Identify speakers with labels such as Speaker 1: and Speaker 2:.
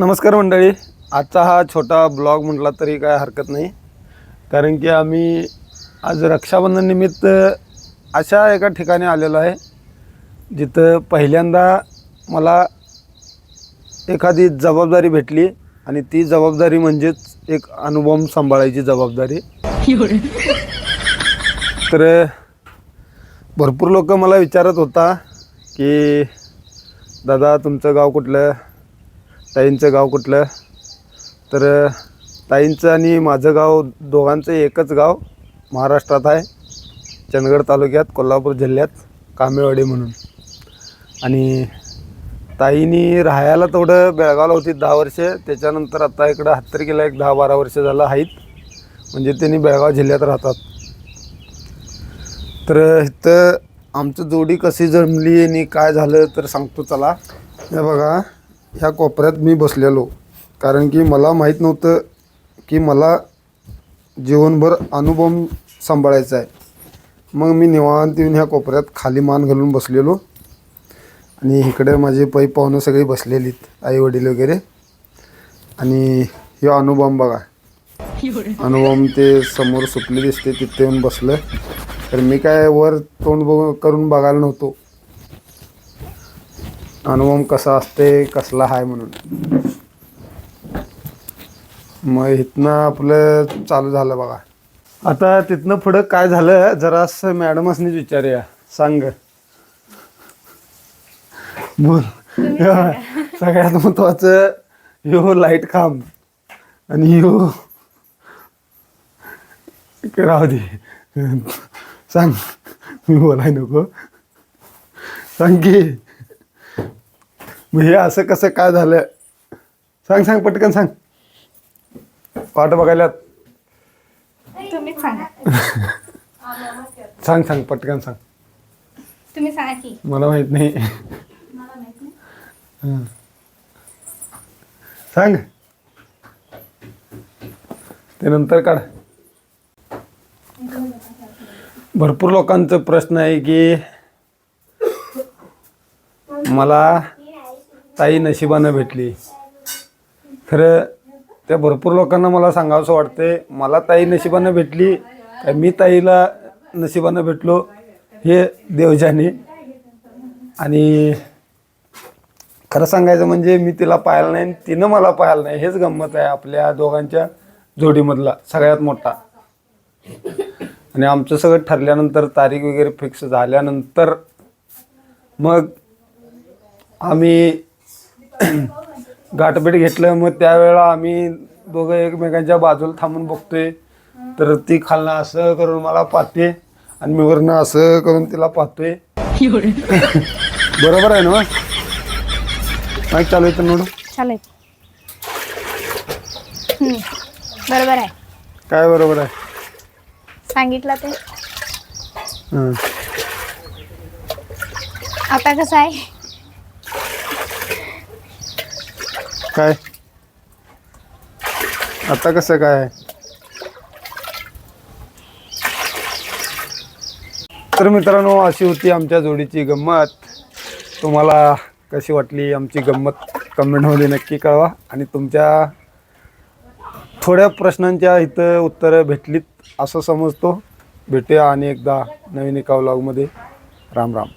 Speaker 1: नमस्कार मंडळी. आजचा हा छोटा ब्लॉग म्हटला तरी काय हरकत नाही. कारण की आम्ही आज रक्षाबंधन निमित्त अशा एका ठिकाणी आलेलो आहे जिथं पहिल्यांदा मला एखादी जबाबदारी भेटली आणि ती जबाबदारी म्हणजेच एक अनुभव सांभाळायची जबाबदारी. तर भरपूर लोक मला विचारत होता की दादा तुमचं गाव कुठलं? ताईंचं गाव कुठलं? तर ताईंचं आणि माझं गाव दोघांचं एकच गाव महाराष्ट्रात आहे. चंदगड तालुक्यात कोल्हापूर जिल्ह्यात कामेवाडी म्हणून. आणि ताईनी राहायला तेवढं बेळगावला होती दहा वर्षे. त्याच्यानंतर आता इकडं हत्तर एक दहा बारा वर्ष झालं आहेत. म्हणजे त्यांनी बेळगाव जिल्ह्यात राहतात. तर इथं आमचं जोडी कशी जमली आणि काय झालं तर सांगतो चला. हे बघा. ह्या कोपऱ्यात मी बसलेलो. कारण की मला माहीत नव्हतं की मला जीवनभर अनुभव सांभाळायचा आहे. मग मी निवांत येऊन ह्या कोपऱ्यात खाली मान घालून बसलेलो. आणि इकडे माझे पै पाहुणं सगळी बसलेलीत आई वडील वगैरे. आणि ह्यो अनुभव बघा. अनुभव ते समोर सुटले दिसते तिथे येऊन बसलं. तर मी काय वर तोंड बघ करून बघायला नव्हतो. अनुभव कसा असते कसला आहे म्हणून. मग इथनं आपलं चालू झालं बघा. आता तिथनं पुढं काय झालं जरासं मॅडमसनीच विचारूया. सांग. बोल. सगळ्यात महत्वाचं ह्यो लाइट खांब. आणि ह्यो राहू दे. सांग. मी बोलाय नको. सांग की. मग हे असं कसं काय झालं? सांग सांग पटकन सांग. वाट बघायला
Speaker 2: सांगा.
Speaker 1: सांग सांग पटकन सांग.
Speaker 2: तुम्ही सांगा की.
Speaker 1: मला माहीत नाही. हं. सांग. ते नंतर काढ. भरपूर लोकांचा प्रश्न आहे की मला ताई नशिबानं भेटली. खरं त्या भरपूर लोकांना मला सांगावंसं वाटते मला ताई नशिबानं भेटली काय मी ताईला नशिबानं भेटलो हे देवजाने. आणि खरं सांगायचं म्हणजे मी तिला पाहायला नाही आणि तिनं मला पाहायला नाही हेच गंमत आहे आपल्या दोघांच्या जोडीमधला सगळ्यात मोठा. आणि आमचं सगळं ठरल्यानंतर तारीख वगैरे फिक्स झाल्यानंतर मग आम्ही गाठभेट घेतलं मग त्यावेळेला आम्ही दोघं एकमेकांच्या बाजूला थांबून बघतोय. तर ती खालनं असं करून मला पाहते आणि मी वरनं असं करून तिला पाहतोय. बरोबर आहे ना? माईक चालू तर नोडू
Speaker 2: चालेल हम्म, बरोबर आहे.
Speaker 1: काय बरोबर आहे?
Speaker 2: सांगितलं ते.
Speaker 1: हं.
Speaker 2: आता कसं आहे?
Speaker 1: काय? आता कसं काय? तर मित्रांनो अशी होती आमच्या जोडीची गंमत. तुम्हाला कशी वाटली आमची गंमत? कमेंटमध्ये नक्की कळवा. आणि तुमच्या थोड्या प्रश्नांच्या इथं उत्तरं भेटलीत असं समजतो. भेटूया आणि एकदा नवीन एका व्लॉगमध्ये राम राम.